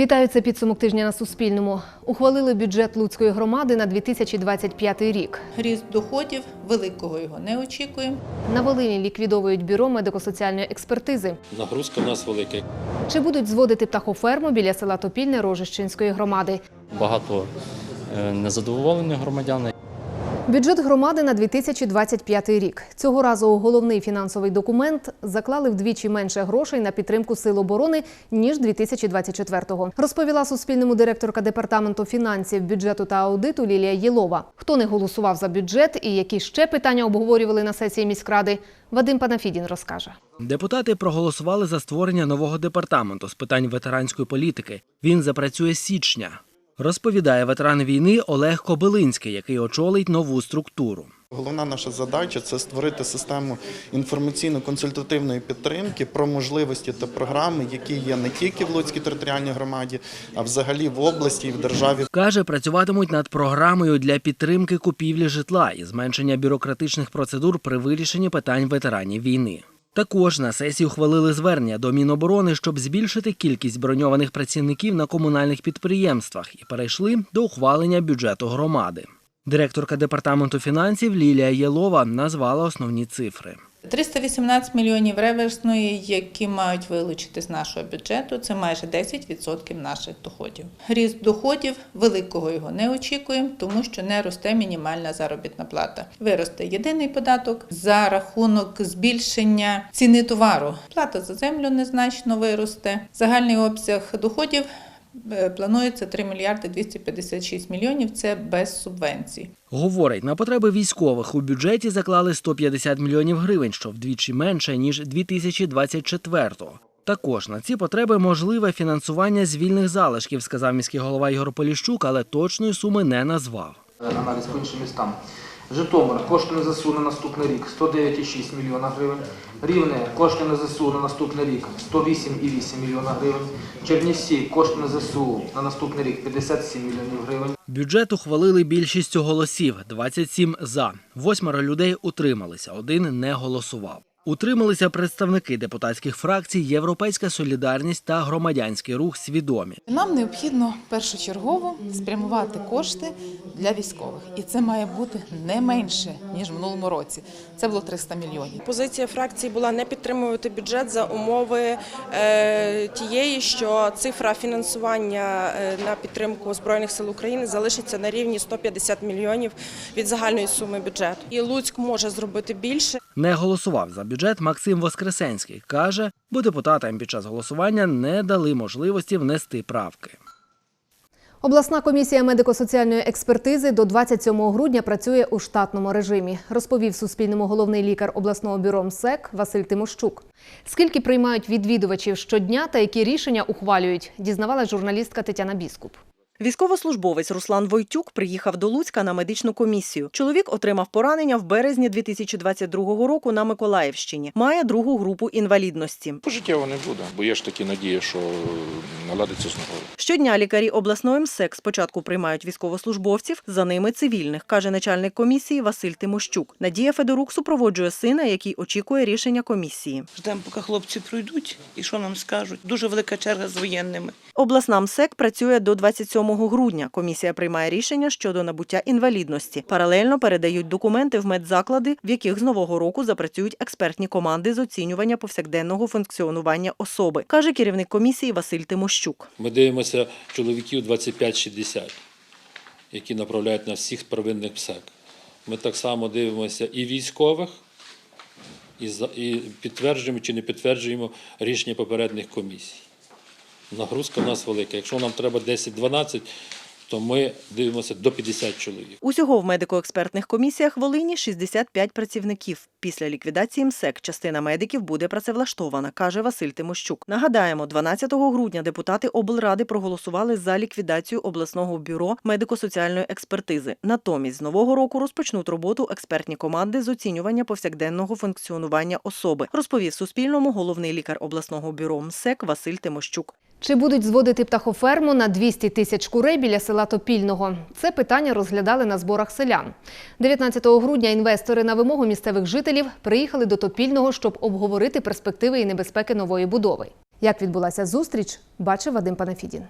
Вітаю, це підсумок тижня на Суспільному. Ухвалили бюджет Луцької громади на 2025 рік. Ріст доходів великого його не очікуємо. На Волині ліквідовують бюро медико-соціальної експертизи. Нагрузка в нас велика. Чи будуть зводити птахоферму біля села Топільне Рожищинської громади? Багато е, незадоволених громадян. Бюджет громади на 2025 рік. Цього разу головний фінансовий документ заклали вдвічі менше грошей на підтримку сил оборони ніж 2024-го. Розповіла Суспільному директорка департаменту фінансів, бюджету та аудиту Лілія Єлова. Хто не голосував за бюджет і які ще питання обговорювали на сесії міськради, Вадим Панафідін розкаже. Депутати проголосували за створення нового департаменту з питань ветеранської політики. Він запрацює з січня. Розповідає ветеран війни Олег Кобилинський, який очолить нову структуру. Головна наша задача це створити систему інформаційно-консультативної підтримки про можливості та програми, які є не тільки в Луцькій територіальній громаді, а взагалі в області і в державі. Каже, працюватимуть над програмою для підтримки купівлі житла і зменшення бюрократичних процедур при вирішенні питань ветеранів війни. Також на сесії ухвалили звернення до Міноборони, щоб збільшити кількість броньованих працівників на комунальних підприємствах і перейшли до ухвалення бюджету громади. Директорка департаменту фінансів Лілія Єлова назвала основні цифри. 318 мільйонів реверсної, які мають вилучити з нашого бюджету, це майже 10% наших доходів. Ріст доходів великого його не очікуємо, тому що не росте мінімальна заробітна плата. Виросте єдиний податок за рахунок збільшення ціни товару. Плата за землю незначно виросте. Загальний обсяг доходів. Е, Планується 3 мільярди 256 мільйонів. Це без субвенцій. Говорить, на потреби військових у бюджеті заклали 150 мільйонів гривень, що вдвічі менше ніж 2024-го. Також на ці потреби можливе фінансування з вільних залишків, сказав міський голова Ігор Поліщук, але точної суми не назвав. аналіз по іншим містам. Житомир, кошти на ЗСУ на наступний рік 109,6 мільйона гривень. Рівне, кошти на ЗСУ на наступний рік 108,8 мільйона гривень. Чернівці, кошти на ЗСУ на наступний рік 57 мільйонів гривень. Бюджет ухвалили більшістю голосів 27 за. Восьмеро людей утрималися, один не голосував. Утрималися представники депутатських фракцій Європейська солідарність та громадянський рух свідомі. Нам необхідно першочергово спрямувати кошти для військових, і це має бути не менше ніж в минулому році. Це було 300 мільйонів. Позиція фракції була не підтримувати бюджет за умови е, тієї, що цифра фінансування е, на підтримку збройних сил України залишиться на рівні 150 мільйонів від загальної суми бюджету. І Луцьк може зробити більше. Не голосував за бюджет Максим Воскресенський. Каже, бо депутатам під час голосування не дали можливості внести правки. Обласна комісія медико-соціальної експертизи до 27 грудня працює у штатному режимі, розповів Суспільному головний лікар обласного бюро МСЕК Василь Тимощук. Скільки приймають відвідувачів щодня та які рішення ухвалюють, дізнавалась журналістка Тетяна Біскуп. Військовослужбовець Руслан Войтюк приїхав до Луцька на медичну комісію. Чоловік отримав поранення в березні 2022 року на Миколаївщині. Має другу групу інвалідності. Пожиттєво не буде, бо є ж такі надії, що наладиться знову. Щодня лікарі обласної МСЕК спочатку приймають військовослужбовців, за ними цивільних, каже начальник комісії Василь Тимощук. Надія Федорук супроводжує сина, який очікує рішення комісії. Ждемо, поки хлопці пройдуть і що нам скажуть. Дуже велика черга з воєнними. Обласна МСЕК працює до 27 грудня. Комісія приймає рішення щодо набуття інвалідності. Паралельно передають документи в медзаклади, в яких з нового року запрацюють експертні команди з оцінювання повсякденного функціонування особи, каже керівник комісії Василь Тимощук. Ми дивимося чоловіків 25-60, які направляють на всіх первинних ПСЕК. Ми так само дивимося і військових, і, підтверджуємо чи не підтверджуємо рішення попередніх комісій. Нагрузка в нас велика. Якщо нам треба 10-12, то ми дивимося до 50 чоловік. Усього в медико-експертних комісіях Волині 65 працівників. Після ліквідації МСЕК частина медиків буде працевлаштована, каже Василь Тимощук. Нагадаємо, 12 грудня депутати облради проголосували за ліквідацію обласного бюро медико-соціальної експертизи. Натомість з нового року розпочнуть роботу експертні команди з оцінювання повсякденного функціонування особи, розповів Суспільному головний лікар обласного бюро МСЕК Василь Тимощук. Чи будуть зводити птахоферму на 200 тисяч курей біля села Топільного? Це питання розглядали на зборах селян. 19 грудня інвестори на вимогу місцевих жителів приїхали до Топільного, щоб обговорити перспективи і небезпеки нової будови. Як відбулася зустріч, бачив Вадим Панафідін.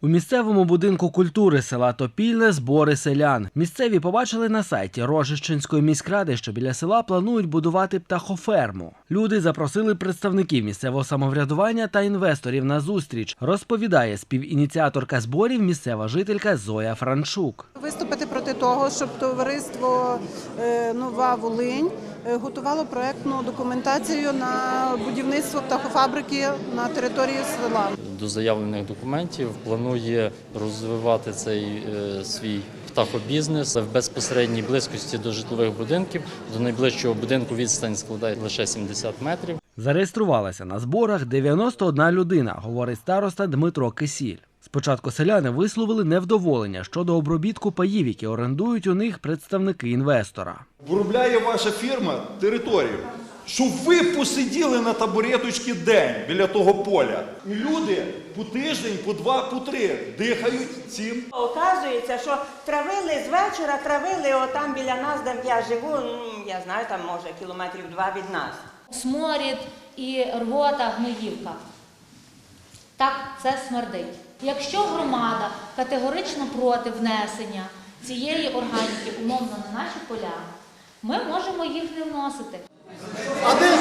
У місцевому будинку культури села Топільне збори селян. Місцеві побачили на сайті Рожищенської міськради, що біля села планують будувати птахоферму. Люди запросили представників місцевого самоврядування та інвесторів на зустріч. Розповідає співініціаторка зборів місцева жителька Зоя Франчук. Виступити проти того, щоб товариство е, Нова Волинь е, готувало проектну документацію на будівництво птахофабрики на території села. до заявлених документів планує розвивати цей е, свій птахобізнес в безпосередній близькості до житлових будинків. До найближчого будинку відстань складає лише 70 метрів. Зареєструвалася на зборах 91 людина, говорить староста Дмитро Кисіль. Спочатку селяни висловили невдоволення щодо обробітку паїв, які орендують у них представники інвестора. Виробляє ваша фірма територію, щоб ви посиділи на табуреточці день біля того поля. І люди по тиждень, по два, по три дихають цим. Оказується, що травили з вечора, травили отам біля нас, де я живу, ну, я знаю, там може кілометрів два від нас. сморід і рвота, гноївка. Так, це смердить. Якщо громада категорично проти внесення цієї органіки умовно на наші поля, ми можемо їх не вносити. А де,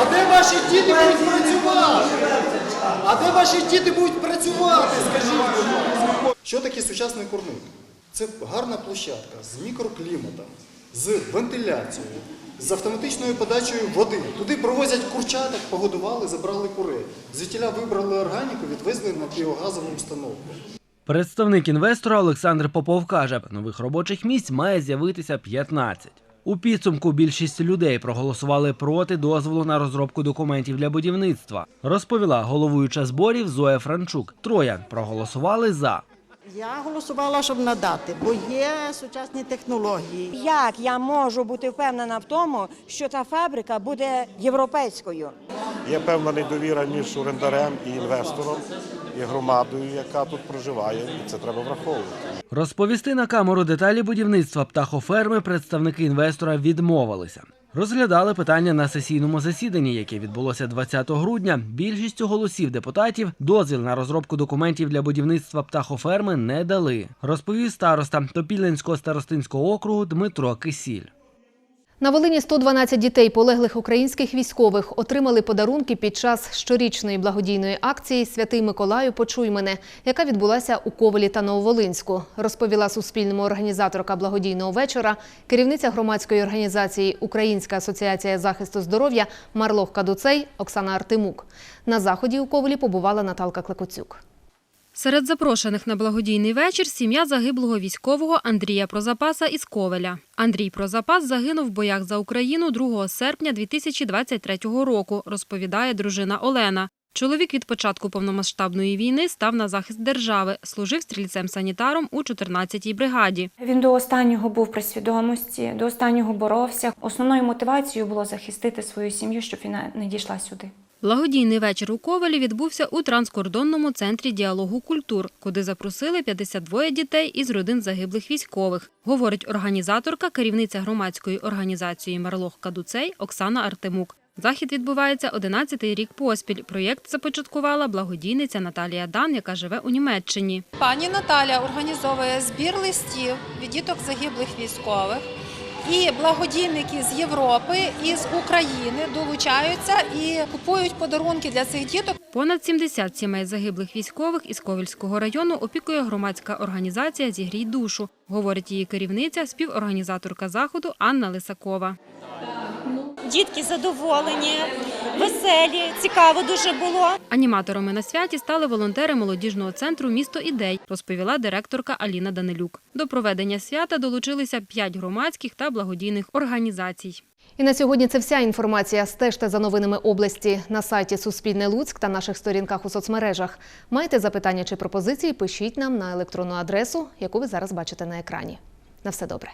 а де ваші діти будуть працювати? А де ваші діти будуть працювати? Скажіть. Що таке сучасний курник? Це гарна площадка з мікрокліматом, з вентиляцією, з автоматичною подачею води. Туди провозять курчаток, погодували, забрали курей. Звідтіля вибрали органіку, відвезли на біогазову установку. Представник інвестора Олександр Попов каже, нових робочих місць має з'явитися 15. У підсумку більшість людей проголосували проти дозволу на розробку документів для будівництва. Розповіла головуюча зборів Зоя Франчук. Троє проголосували за. Я голосувала, щоб надати, бо є сучасні технології. Як я можу бути впевнена в тому, що та фабрика буде європейською? Є певна недовіра між орендарем і інвестором, і громадою, яка тут проживає, і це треба враховувати. Розповісти на камеру деталі будівництва птахоферми представники інвестора відмовилися. Розглядали питання на сесійному засіданні, яке відбулося 20 грудня. Більшістю голосів депутатів дозвіл на розробку документів для будівництва птахоферми не дали. Розповів староста Топільненського старостинського округу Дмитро Кисіль. На Волині 112 дітей полеглих українських військових отримали подарунки під час щорічної благодійної акції Святий Миколаю Почуй мене, яка відбулася у Ковелі та Нововолинську, розповіла Суспільному організаторка благодійного вечора, керівниця громадської організації Українська асоціація захисту здоров'я Марлох Кадуцей Оксана Артемук. На заході у Ковелі побувала Наталка Клекоцюк. Серед запрошених на благодійний вечір сім'я загиблого військового Андрія Прозапаса із Ковеля. Андрій Прозапас загинув в боях за Україну 2 серпня 2023 року, розповідає дружина Олена. Чоловік від початку повномасштабної війни став на захист держави, служив стрільцем-санітаром у 14-й бригаді. Він до останнього був при свідомості, до останнього боровся. Основною мотивацією було захистити свою сім'ю, щоб вона не дійшла сюди. Благодійний вечір у Ковелі відбувся у транскордонному центрі діалогу культур, куди запросили 52 дітей із родин загиблих військових, говорить організаторка, керівниця громадської організації Марлох Кадуцей Оксана Артемук. Захід відбувається 11-й рік поспіль. Проєкт започаткувала благодійниця Наталія Дан, яка живе у Німеччині. Пані Наталя організовує збір листів від діток загиблих військових. І благодійники з Європи і з України долучаються і купують подарунки для цих діток. Понад 70 сімей загиблих військових із Ковільського району опікує громадська організація Зігрій душу, говорить її керівниця, співорганізаторка заходу Анна Лисакова. Дітки задоволені, веселі, цікаво дуже було. Аніматорами на святі стали волонтери молодіжного центру Місто ідей, розповіла директорка Аліна Данилюк. До проведення свята долучилися п'ять громадських та благодійних організацій. І на сьогодні це вся інформація. Стежте за новинами області на сайті Суспільне Луцьк та наших сторінках у соцмережах. Маєте запитання чи пропозиції? Пишіть нам на електронну адресу, яку ви зараз бачите на екрані. На все добре.